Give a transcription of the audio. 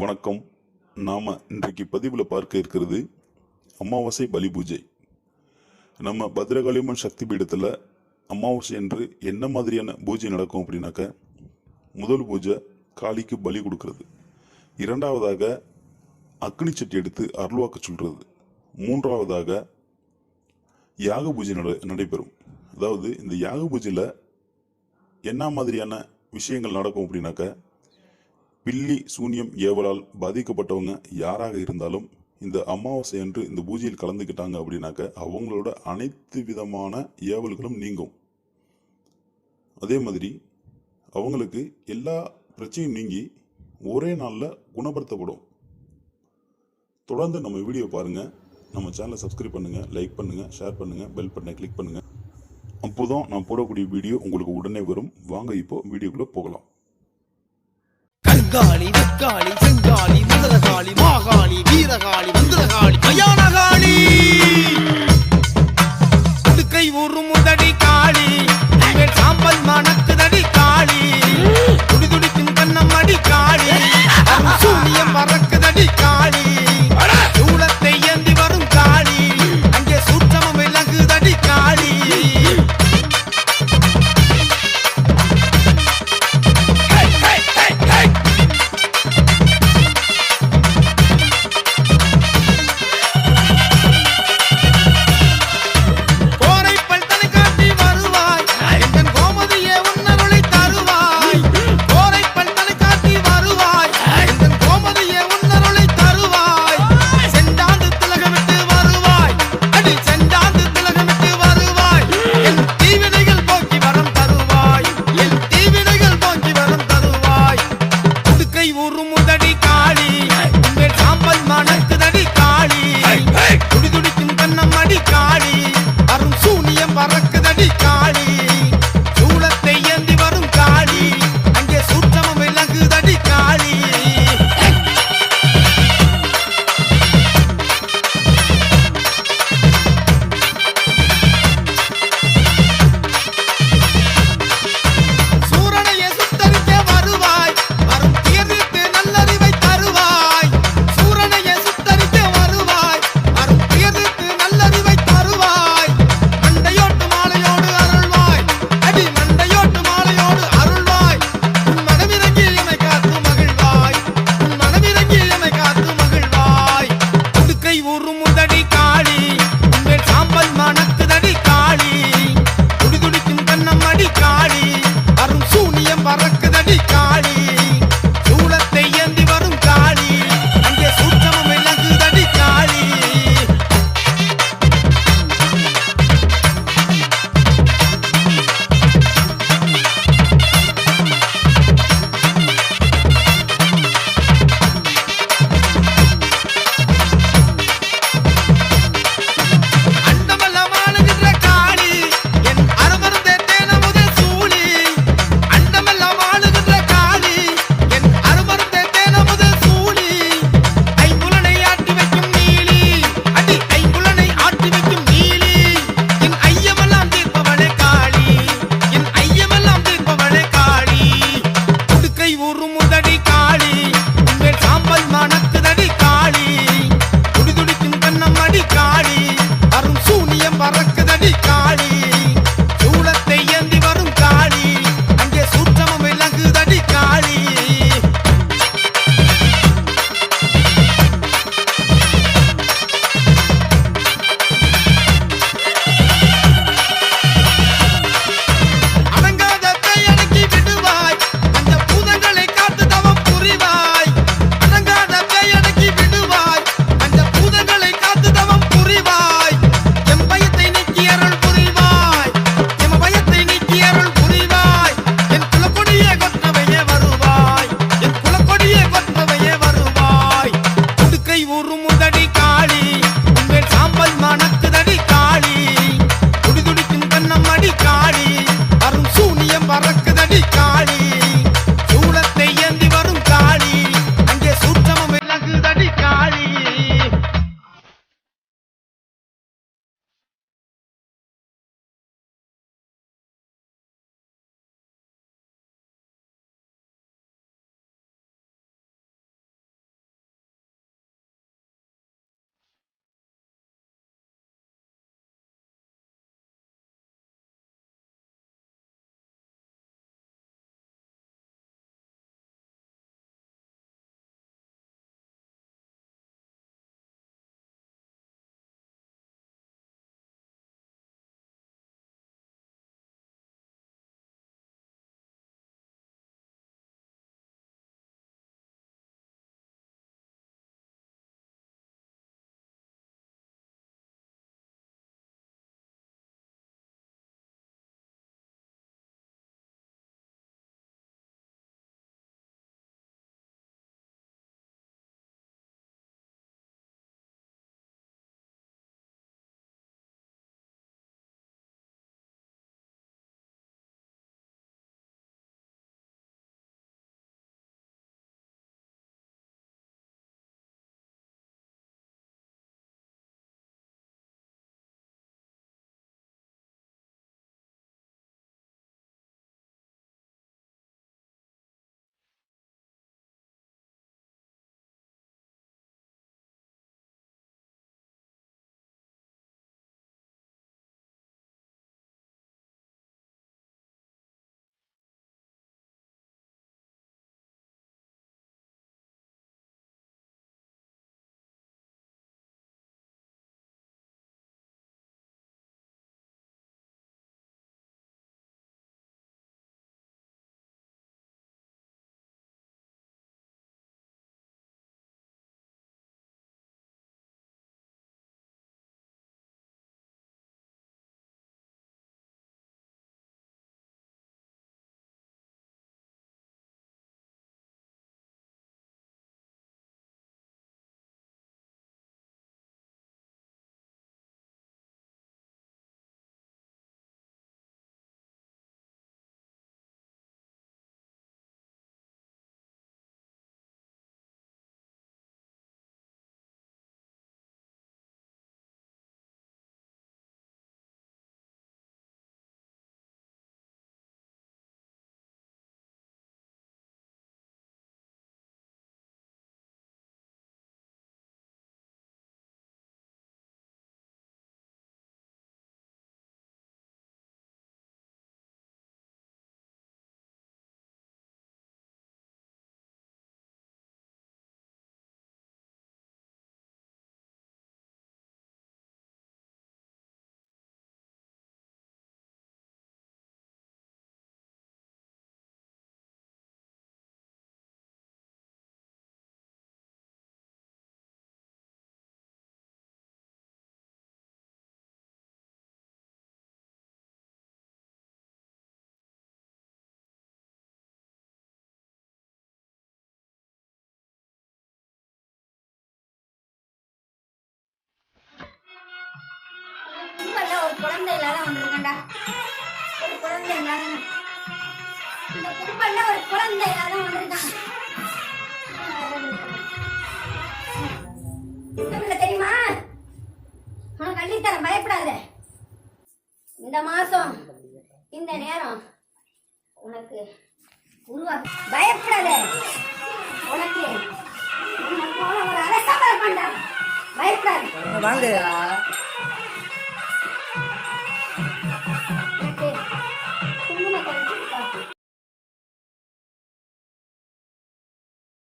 வணக்கம். நாம் இன்றைக்கு பதிவில் பார்க்க இருக்கிறது அமாவாசை பலி பூஜை. நம்ம பத்ரகாளியம்மன் சக்தி பீடத்தில் அமாவாசை என்று என்ன மாதிரியான பூஜை நடக்கும் அப்படின்னாக்க முதல் பூஜை காளிக்கு பலி கொடுக்கறது. இரண்டாவதாக அக்னி சட்டி எடுத்து அருள்வாக்க சொல்கிறது மூன்றாவதாக யாக பூஜை நட நடைபெறும். அதாவது இந்த யாக பூஜையில் என்ன மாதிரியான விஷயங்கள் நடக்கும் அப்படின்னாக்க பில்லி சூனியம் ஏவலால் பாதிக்கப்பட்டவங்க யாராக இருந்தாலும் இந்த அமாவாசை அன்று இந்த பூஜையில் கலந்துக்கிட்டாங்க அப்படின்னாக்க அவங்களோட அனைத்து விதமான ஏவல்களும் நீங்கும். அதே மாதிரி அவங்களுக்கு எல்லா பிரச்சனையும் நீங்கி ஒரே நாளில் குணப்படுத்தப்படும். தொடர்ந்து நம்ம வீடியோ பாருங்கள் நம்ம சேனலை சப்ஸ்கிரைப் பண்ணுங்கள் லைக் பண்ணுங்கள் ஷேர் பண்ணுங்கள் பெல் பட்டனை கிளிக் பண்ணுங்கள் அப்போதான் நான் போடக்கூடிய வீடியோ உங்களுக்கு உடனே வரும். வாங்க இப்போ வீடியோக்குள்ளே போகலாம். கங்காளி வெக்காளி செங்காளி முதலகாளி மாகாளி வீரகாளி மந்திரகாளி கயானகாளி குழந்தை இல்லாத வந்திருக்கேன்டா ஒரு குழந்தை இல்லாத இந்த கும்பல்ல ஒரு குழந்தை இல்லாத வந்திருக்காங்க தெரியுமா? உனக்கு அள்ளித்தரேன் பயப்படாத. இந்த மாசம் இந்த நேரம் உனக்கு உருவா பயப்படாத. உனக்கு உனக்கு ஒரு அரசாங்கம் பண்ணா பயப்படாத. வாங்க